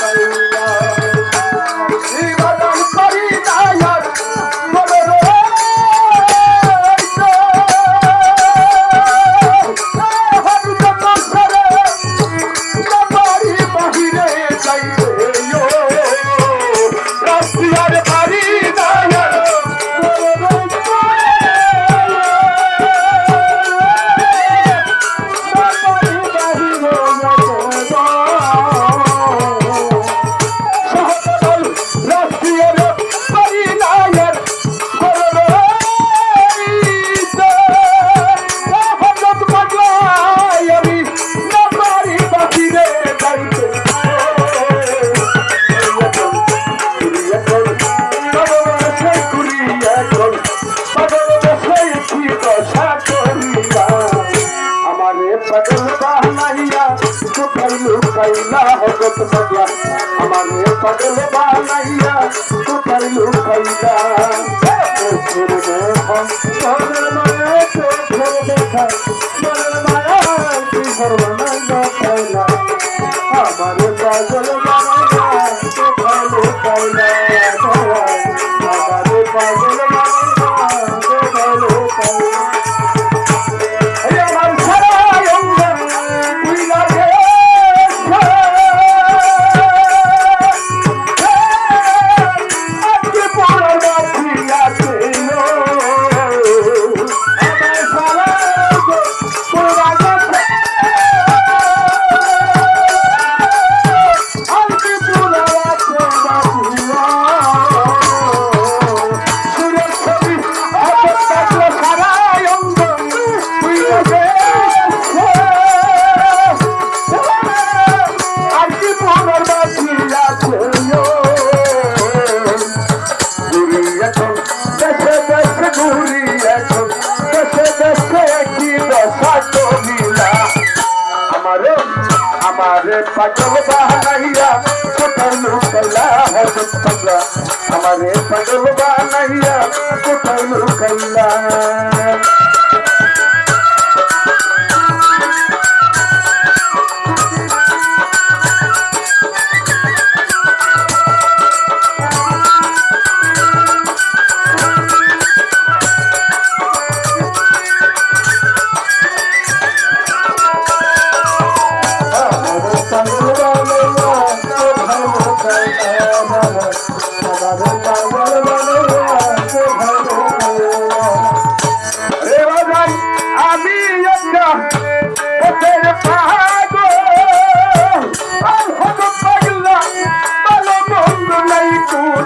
Allah পাগল বানাইয়া কোথায় লুকাইয়া চোখের দেখা মনের মায়া চোখের দেখা, মনের মায়া তুই ঘর বানাইয়া আমার পাগল हमारे पगलवा बहनैया कुटलू कला हर पगला हमारे पगलवा बहनैया कुटलू कला।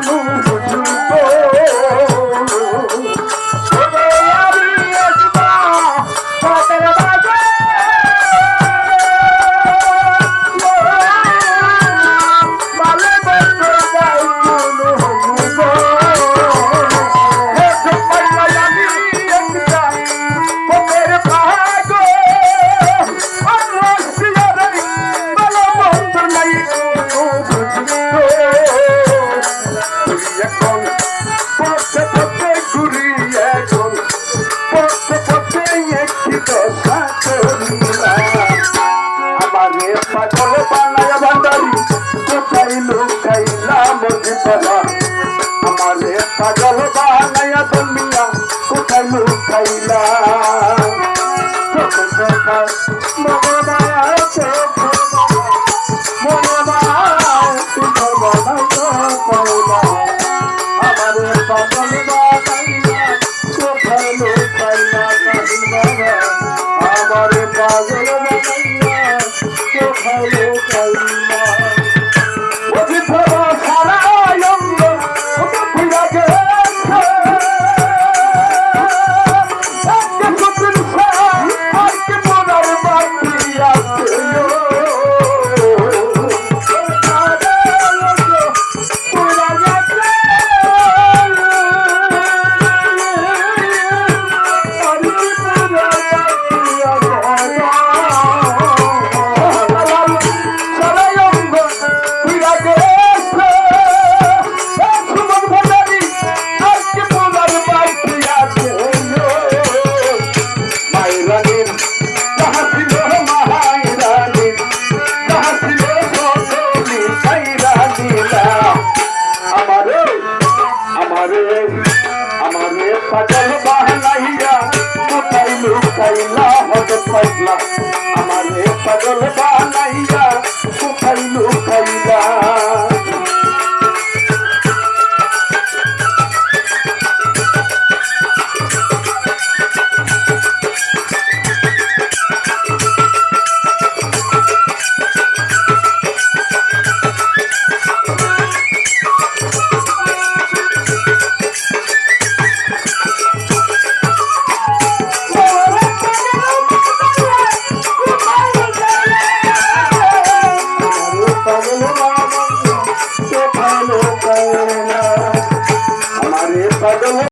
Oh. বানায়া দুনিয়া কোথায় লুকাইলা? মগমায়া চোখ